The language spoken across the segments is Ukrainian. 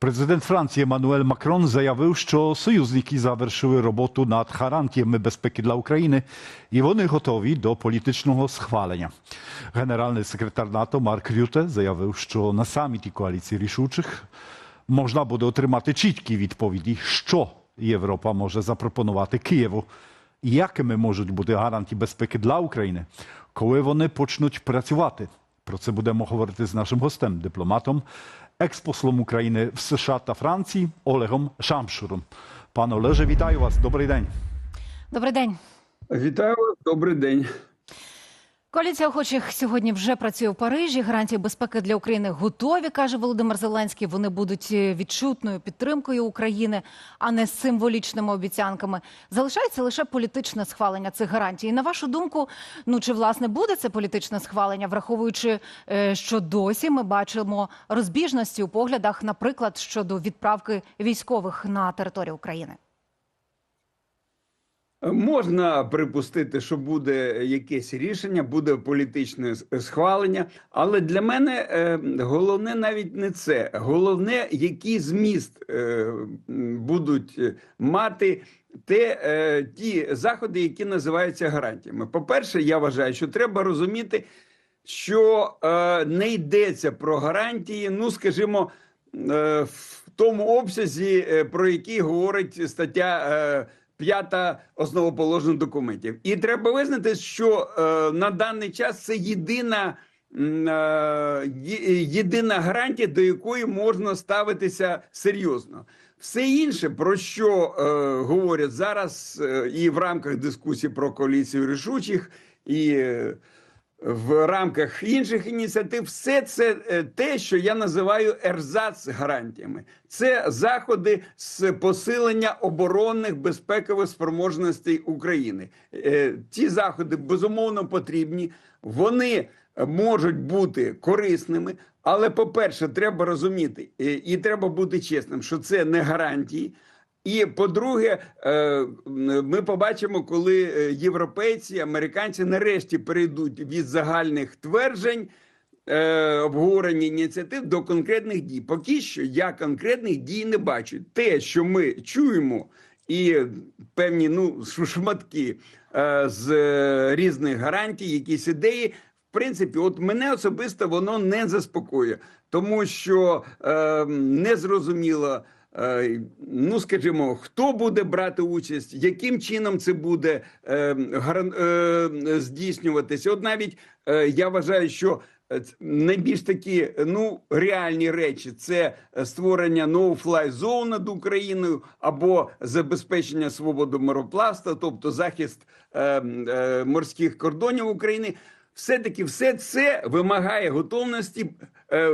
Президент Франції Еммануель Макрон заявив, що союзники завершили роботу над гарантіями безпеки для України, і вони готові до політичного схвалення. Генеральний секретар НАТО Марк Рюте заявив, що на саміті коаліції рішучих можна буде отримати чіткі відповіді, що Європа може запропонувати Києву, і якими можуть бути гарантії безпеки для України, коли вони почнуть працювати. Про це будемо говорити з нашим гостем, дипломатом, експослом України в США та Франції Олегом Шамшуром. Пане Олеже, вітаю вас. Добрий день. Добрий день. Вітаю, вас, добрий день. Коаліція охочих сьогодні вже працює в Парижі. Гарантії безпеки для України готові, каже Володимир Зеленський. Вони будуть е, відчутною підтримкою України, а не символічними обіцянками. Залишається лише політичне схвалення цих гарантій. І на вашу думку, ну чи власне буде це політичне схвалення, враховуючи, е, що досі ми бачимо розбіжності у поглядах, наприклад, щодо відправки військових на територію України? Можна припустити, що буде якесь рішення, буде політичне схвалення, але для мене е, головне навіть не це. Головне, який зміст е, будуть е, мати те, ті заходи, які називаються гарантіями. По-перше, я вважаю, що треба розуміти, що не йдеться про гарантії, ну скажімо, в тому обсязі, про який говорить стаття. П'ята основоположних документів, і треба визнати, що е, на даний час це єдина е, єдина гарантія, до якої можна ставитися серйозно. Все інше, про що е, говорять зараз, е, і в рамках дискусії про коаліцію рішучих, і е, в рамках інших ініціатив, все це е, те, що я називаю ерзац гарантіями. Це заходи з посилення оборонних безпекових спроможностей України. Е, Ці заходи безумовно потрібні. Вони е, можуть бути корисними, але, по-перше, треба розуміти е, і треба бути чесним, що це не гарантії. І по-друге, е, ми побачимо, коли е, європейці, американці нарешті перейдуть від загальних тверджень е, обговорення ініціатив до конкретних дій. Поки що я конкретних дій не бачу. Те, що ми чуємо, і певні ну шматки з різних гарантій, якісь ідеї. В принципі, от мене особисто воно не заспокоює, тому що е, не зрозуміло. Е, Ну, скажімо, хто буде брати участь, яким чином це буде е, е, здійснюватися? От навіть я вважаю, що найбільш такі ну реальні речі це створення no-fly zone над Україною або забезпечення свободи моропласта, тобто захист морських кордонів України. Все-таки все це вимагає готовності е, е,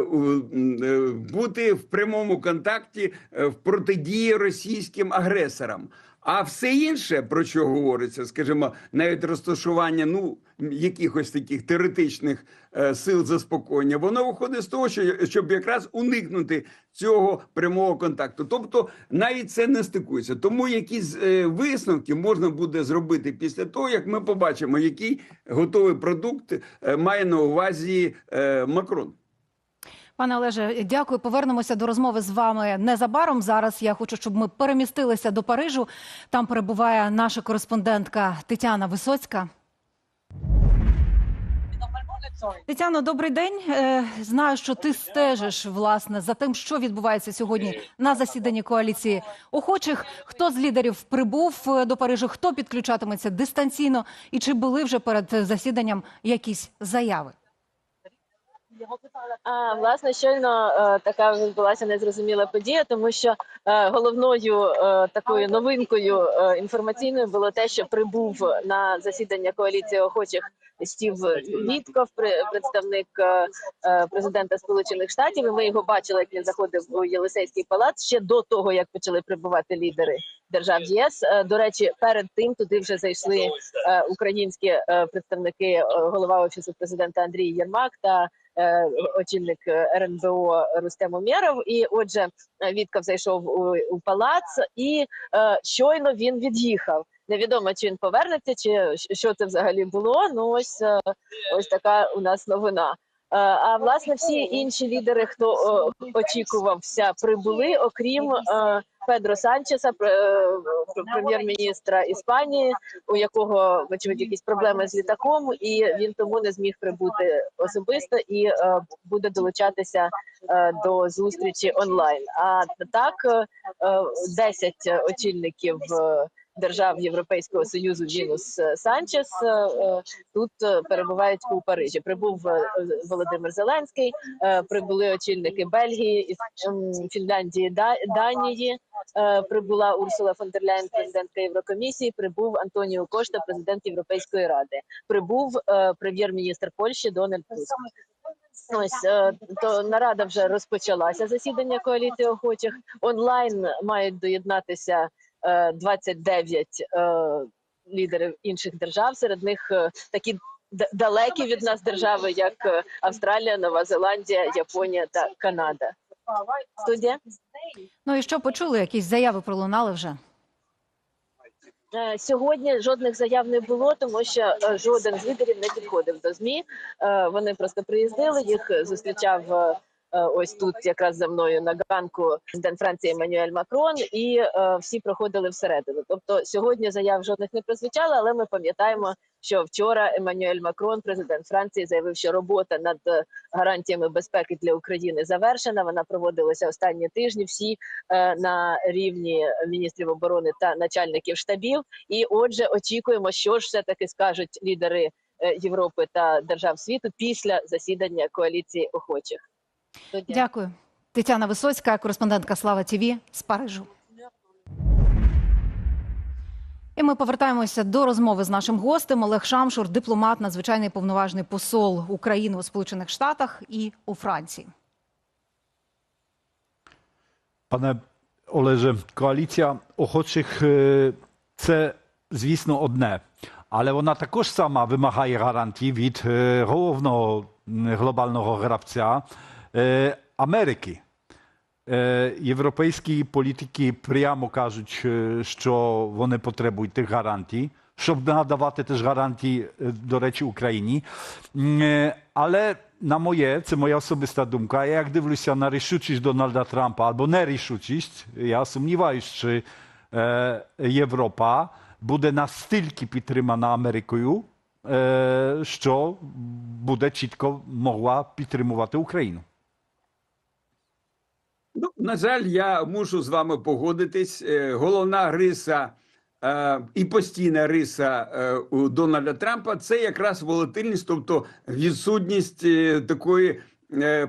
бути в прямому контакті е, в протидії російським агресорам. А все інше, про що говориться, скажімо, навіть розташування ну якихось таких теоретичних е, сил заспокоєння, воно виходить з того, що щоб якраз уникнути цього прямого контакту. Тобто навіть це не стикується. Тому якісь е, висновки можна буде зробити після того, як ми побачимо, який готовий продукт е, має на увазі е, Макрон. Пане Олеже, дякую. Повернемося до розмови з вами незабаром. Зараз я хочу, щоб ми перемістилися до Парижу. Там перебуває наша кореспондентка Тетяна Висоцька. Тетяно, добрий день. Е, Знаю, що ти стежиш власне за тим, що відбувається сьогодні на засіданні коаліції охочих. Хто з лідерів прибув е, до Парижу? Хто підключатиметься дистанційно? І чи були вже перед засіданням якісь заяви? А власне щойно е, така відбулася незрозуміла подія, тому що е, головною е, такою новинкою інформаційною було те, що прибув на засідання коаліції охочих Стів Вітков, при- представник е, е, президента Сполучених Штатів. І ми його бачили, як він заходив у Єлисейський палац ще до того, як почали прибувати лідери держав ЄС. Е, До речі, перед тим туди вже зайшли е, українські е, представники, е, голова офісу президента Андрій Єрмак та е, очільник е, РНБО Рустем Умєров. І отже, е, Вітков зайшов у, у палац, і е, щойно він від'їхав. Невідомо, чи він повернеться, чи що це взагалі було. Ну ось е, ось така у нас новина. А власне всі інші лідери, хто очікувався, прибули, окрім е, Педро Санчеса, е, прем'єр-міністра Іспанії, у якого вочевидь якісь проблеми з літаком, і він тому не зміг прибути особисто і е, буде долучатися е, до зустрічі онлайн. А так е, е, 10 очільників. Держав Європейського союзу Вінус е, Санчес е, е, тут перебувають у Парижі. Прибув Володимир Зеленський, прибули очільники Бельгії, ем, Фінляндії, Да- Данії. Прибула Урсула фон президентка Єврокомісії. Прибув Антоніо Кошта, президент Європейської ради. Прибув прем'єр-міністр Польщі Дональд Туск. Ось то нарада вже розпочалася. Засідання коаліції охочих онлайн мають доєднатися 29 е, лідерів інших держав. Серед них е, такі далекі від нас держави, як е, Австралія, Нова Зеландія, Японія та Канада. Студія. Ну і що почули? Якісь заяви пролунали вже? Е, Сьогодні жодних заяв не було, тому що е, жоден з лідерів не підходив до змі. Е, Вони просто приїздили. Їх зустрічав е, е, ось тут, якраз за мною на ганку президент Франції Еммануель Макрон, і е, всі проходили всередину. Тобто сьогодні заяв жодних не прозвучало, але ми пам'ятаємо, що вчора Еммануель Макрон, президент Франції, заявив, що робота над е, гарантіями безпеки для України завершена. Вона проводилася останні тижні. Всі е, на рівні міністрів оборони та начальників штабів. І отже, очікуємо, що ж все таки скажуть лідери Європи та держав світу після засідання коаліції охочих. Дякую. Тетяна Висоцька, кореспондентка Слава ТІВІ з Парижу. І ми повертаємося до розмови з нашим гостем Олег Шамшур, дипломат, надзвичайний повноважний посол України у Сполучених Штатах і у Франції. Пане Олеже, коаліція охочих е, це, звісно, одне. Але вона також сама вимагає гарантій від е, головного глобального гравця Америки. Е, Європейські політики прямо кажуть, е, що вони потребують тих гарантій, щоб надавати теж гарантії, е, до речі, Україні. М, е, Але на моє, це моя особиста думка. Я як дивлюся на рішучість Дональда Трампа або нерішучість, я сумніваюся, чи е, Європа буде настільки підтримана Америкою, е, що буде чітко могла підтримувати Україну. Ну, на жаль, я мушу з вами погодитись. Е, Головна риса е, і постійна риса е, у Дональда Трампа це якраз волатильність, тобто відсутність такої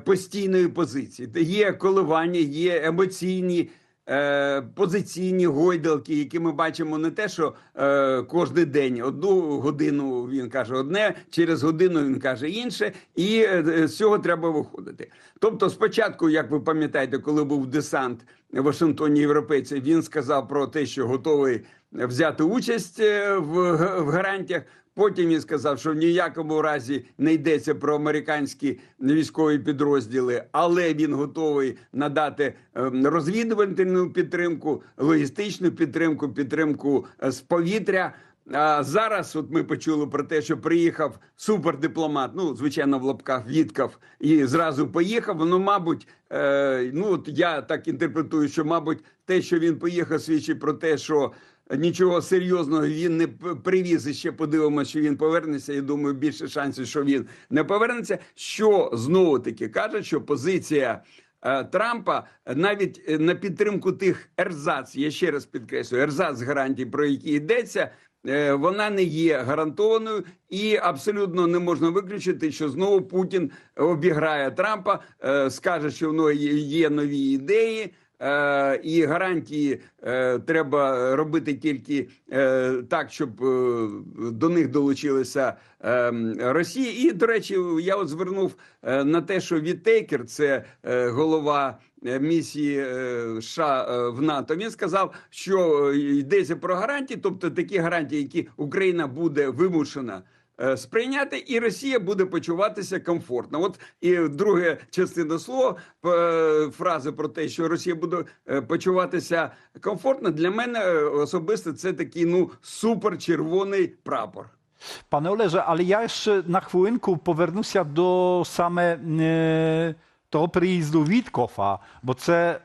постійної позиції. Є коливання, є емоційні. Е, Позиційні гойдалки, які ми бачимо не те, що е, кожен день одну годину він каже одне, через годину він каже інше, і е, з цього треба виходити. Тобто, спочатку, як ви пам'ятаєте, коли був десант в Вашингтоні європейців, він сказав про те, що готовий взяти участь е, в, в гарантіях. Потім він сказав, що в ніякому разі не йдеться про американські військові підрозділи, але він готовий надати ем, розвідувальну підтримку, логістичну підтримку, підтримку е, з повітря. А зараз, от ми почули про те, що приїхав супердипломат, ну звичайно, в лапках Віткав, і зразу поїхав. Ну, мабуть, е, ну от я так інтерпретую, що мабуть, те, що він поїхав, свідчить про те, що нічого серйозного він не привіз. І ще подивимося, що він повернеться. Я думаю, більше шансів, що він не повернеться. Що знову таки каже, що позиція. е, Трампа навіть е, на підтримку тих ерзац, я ще раз підкреслюю, ерзац гарантій, про які йдеться, е, вона не є гарантованою, і абсолютно не можна виключити, що знову Путін обіграє Трампа, е, скаже, що в нього є нові ідеї. Е, і гарантії е, треба робити тільки е, так, щоб до них долучилися Росія. І до речі, я от звернув на те, що Віттейкер, це голова місії США в НАТО. Він сказав, що йдеться про гарантії, тобто такі гарантії, які Україна буде вимушена. Е, Сприйняти і Росія буде почуватися комфортно. От і друга частина слова фрази про те, що Росія буде е, почуватися комфортно. Для мене е, особисто це такий ну супер червоний прапор. Panie Oleże, ale ja jeszcze na chwilinku повернуся до саме того приїзду Віткофа, бо це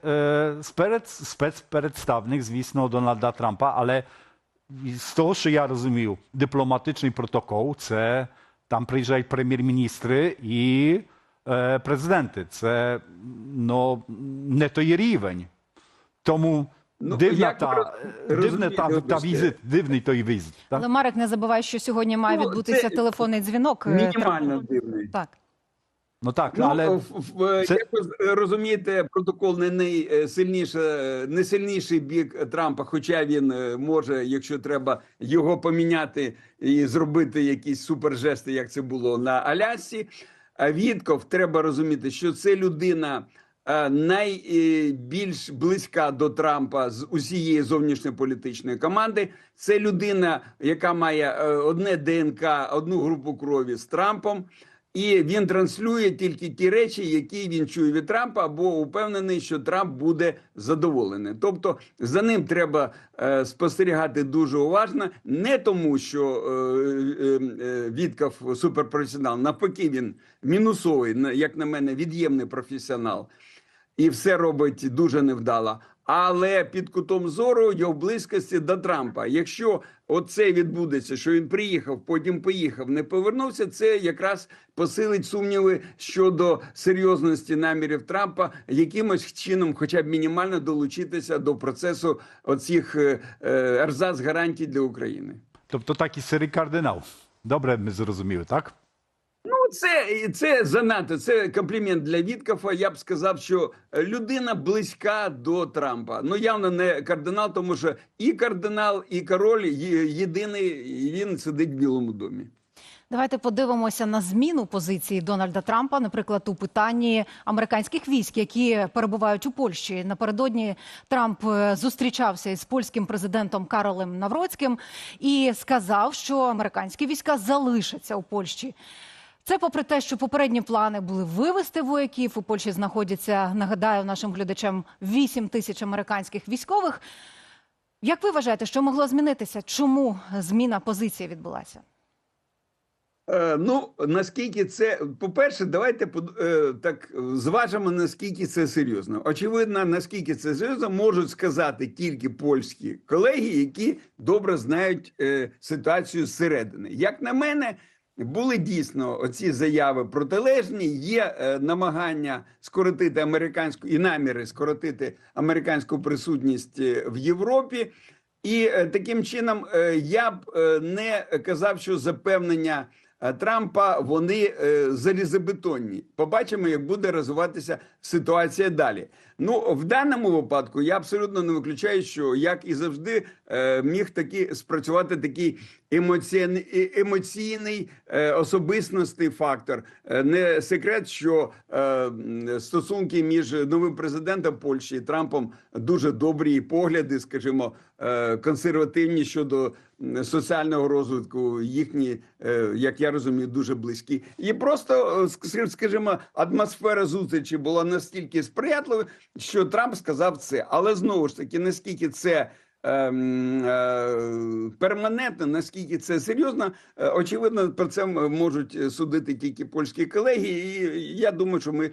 спец, спецпредставник, звісно, Дональда Трампа, але з того, що я розумів, дипломатичний протокол, це там приїжджають прем'єр-міністри і е, президенти. Це ну, не той рівень. Тому Ну, дивна та, ви дивна та, та візит, дивний той візит. так? Але Марик, не забувай, що сьогодні має Ну, відбутися телефонний дзвінок. е, Мінімально дивний. Так. Ну так, Ну, але в- в- це- як ви розумієте, протокол не найсильніше, не сильніший бік Трампа, хоча він е, може, якщо треба, його поміняти і зробити якісь супержести, як це було на Алясці. А Вітков треба розуміти, що це людина е, найбільш близька до Трампа з усієї зовнішньополітичної команди. Це людина, яка має е, одне ДНК, одну групу крові з Трампом. І він транслює тільки ті речі, які він чує від Трампа, або упевнений, що Трамп буде задоволений. Тобто за ним треба е, спостерігати дуже уважно, не тому, що е, е, е, Вітков суперпрофесіонал, навпаки, він мінусовий, як на мене, від'ємний професіонал і все робить дуже невдало. Але під кутом зору його близькості до Трампа. Якщо оце відбудеться, що він приїхав, потім поїхав, не повернувся, це якраз посилить сумніви щодо серйозності намірів Трампа якимось чином, хоча б мінімально долучитися до процесу оцих е, е, ерзац гарантій для України. тобто такий сирий кардинал. Добре, ми зрозуміли, так? Це, це занадто. Це комплімент для Віткофа. Я б сказав, що людина близька до Трампа. Ну, явно не кардинал, тому що і кардинал, і король єдиний, він сидить в Білому домі. Давайте подивимося на зміну позиції Дональда Трампа, наприклад, у питанні американських військ, які перебувають у Польщі. Напередодні Трамп е, зустрічався із польським президентом Каролем Навроцьким і сказав, що американські війська залишаться у Польщі. Це попри те, що попередні плани були вивести вояків. У Польщі знаходяться, нагадаю нашим глядачам, 8 тисяч американських військових. Як ви вважаєте, що могло змінитися? Чому зміна позиції відбулася? Е, ну, наскільки це, по-перше, давайте е, так зважимо, наскільки це серйозно. Очевидно, наскільки це серйозно, можуть сказати тільки польські колеги, які добре знають е, ситуацію зсередини. Як на мене, були дійсно оці заяви протилежні. Є е, намагання скоротити американську і наміри скоротити американську присутність е, в Європі. І е, таким чином я б не казав, що запевнення Трампа вони залізобетонні. Побачимо, як буде розвиватися ситуація далі. Ну в даному випадку я абсолютно не виключаю, що як і завжди міг таки спрацювати такий емоційний, е- емоційний е, фактор. Е, Не секрет, що е, стосунки між новим президентом Польщі і Трампом дуже добрі погляди, скажімо, е, консервативні щодо соціального розвитку. Їхні, е, як я розумію, дуже близькі. І просто е, скажімо, атмосфера зустрічі була настільки сприятливою, що Трамп сказав це. Але знову ж таки, наскільки це. Ем, е, Перманентно, наскільки це серйозно, е, очевидно, про це можуть е, судити тільки польські колеги. І я думаю, що ми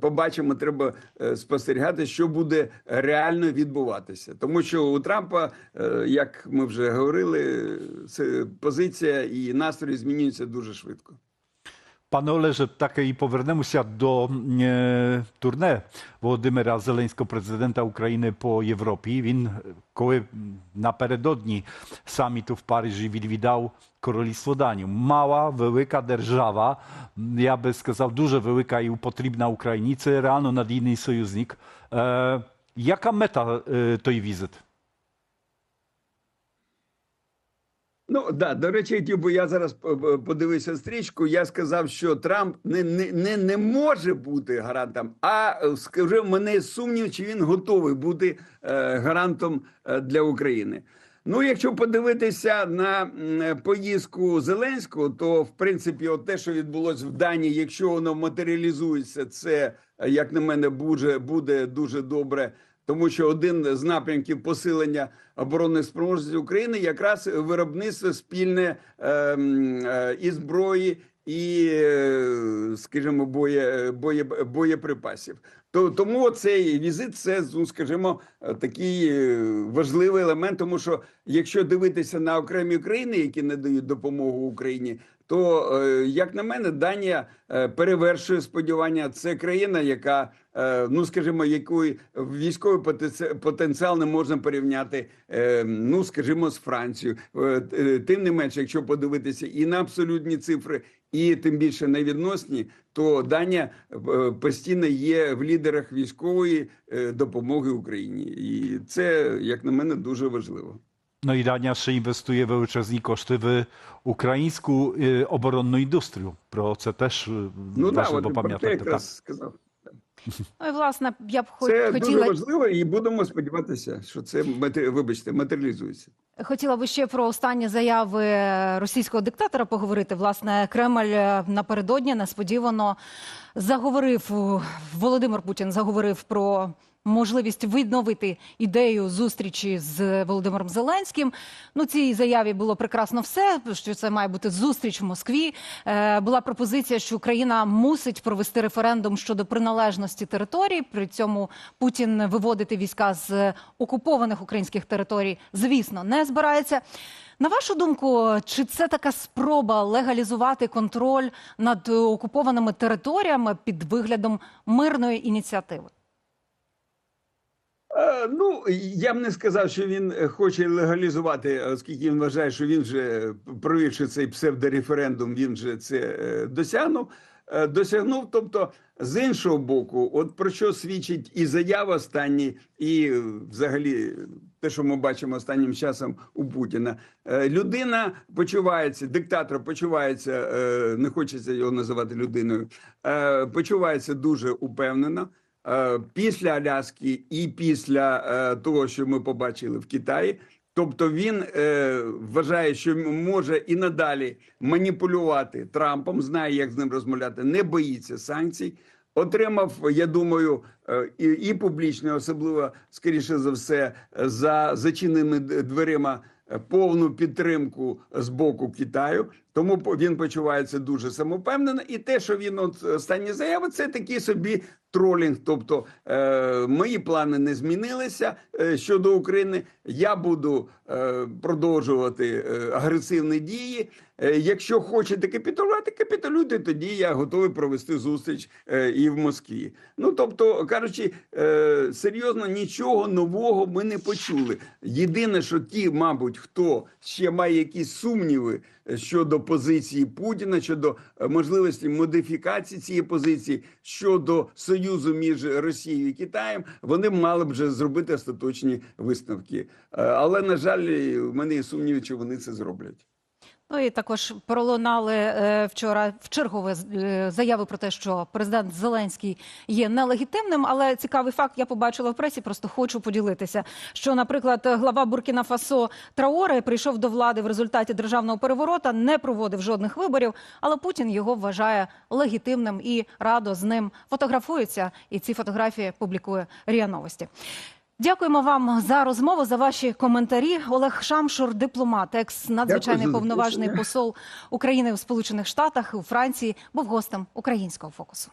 побачимо, треба спостерігати, що буде реально відбуватися. Тому що у Трампа, як ми вже говорили, позиція і настрої змінюються дуже швидко. Пане Олеже, так і повернемося до е, турне Володимира Зеленського, президента України по Європі. Він, е, коли напередодні саміту в Парижі відвідав Королівство Данію. Мала, велика держава, м, я би сказав, дуже велика і потрібна Україні. Це реально надійний союзник. Е, яка мета е, той візит? Ну да, до речі, Тюбо, я зараз подивився стрічку. Я сказав, що Трамп не, не, не, не може бути гарантом, а е, скажи, мене сумнів, чи він готовий бути е, гарантом е, для України. Ну, якщо подивитися на поїздку Зеленського, то в принципі, от те, що відбулось в Данії, якщо воно матеріалізується, це як на мене буде, буде дуже добре тому що один з напрямків посилення оборонних спроможностей України якраз виробництво спільне ем, е, і зброї, і, е, скажімо, боє, боє, боєприпасів. То, тому цей візит це, ну, скажімо, такий е, важливий елемент, тому що якщо дивитися на окремі країни, які надають допомогу Україні, то, е, як на мене, Данія е, перевершує сподівання. Це країна, яка, е, ну скажімо, якої військовий потенці- потенціал не можна порівняти, ну скажімо, з Францією. Тим не менше, якщо подивитися і на абсолютні цифри, і тим більше на відносні, то Данія постійно є в лідерах військової допомоги Україні, і це, як на мене, дуже важливо. No i Dania ще інвестує величезні кошти в українську е, оборонну індустрію. Про це теж Ну важливо те пам'ятати. Так. сказав. Ну і власне я б хо- Це дуже важливо, і будемо сподіватися, що це вибачте, матеріалізується. Хотіла би ще про останні заяви російського диктатора поговорити. Власне, Кремль напередодні несподівано заговорив у- Володимир Путін заговорив про можливість відновити ідею зустрічі з Володимиром Зеленським. Ну, цій заяві було прекрасно все, що це має бути зустріч в Москві. Е, була пропозиція, що Україна мусить провести референдум щодо приналежності територій. При цьому Путін виводити війська з окупованих українських територій, звісно, не збирається. На вашу думку, чи це така спроба легалізувати контроль над окупованими територіями під виглядом мирної ініціативи? Е, Ну, я б не сказав, що він е, хоче легалізувати, оскільки він вважає, що він вже провівши цей псевдореферендум, він вже це е, досягнув. Е, Досягнув, тобто, з іншого боку, от про що свідчить і заява останні, і е, взагалі те, що ми бачимо останнім часом у Путіна. Е, Людина почувається, диктатор почувається, е, не хочеться його називати людиною, е, почувається дуже упевнено. Е, після Аляски і після е, того, що ми побачили в Китаї. Тобто він е, вважає, що може і надалі маніпулювати Трампом, знає, як з ним розмовляти, не боїться санкцій. Отримав, я думаю, е, і, і публічно, особливо скоріше за все, за зачиненими дверима повну підтримку з боку Китаю. Тому він почувається дуже самопевнено. І те, що він от останні заяви, це такий собі тролінг. Тобто е, мої плани не змінилися е, щодо України. Я буду е, продовжувати е, агресивні дії. Е, якщо хочете капітулювати, капітулюйте, тоді я готовий провести зустріч е, і в Москві. Ну тобто, кажучи, е, серйозно нічого нового ми не почули. Єдине, що ті, мабуть, хто ще має якісь сумніви е, щодо позиції Путіна, щодо е, можливості модифікації цієї позиції щодо союзу між Росією і Китаєм, вони мали б вже зробити остаточні висновки. Е, Але на жаль, в мене є сумніви, чи вони це зроблять. Ну і також пролунали е, вчора в чергове е, заяви про те, що президент Зеленський є нелегітимним. Але цікавий факт я побачила в пресі, просто хочу поділитися. Що, наприклад, глава Буркіна Фасо Траоре прийшов до влади в результаті державного переворота, не проводив жодних виборів, але Путін його вважає легітимним і радо з ним фотографується. І ці фотографії публікує РІА Новості. Дякуємо вам за розмову, за ваші коментарі. Олег Шамшур, дипломат, екс надзвичайний повноважний посол України у Сполучених Штатах у Франції, був гостем українського фокусу.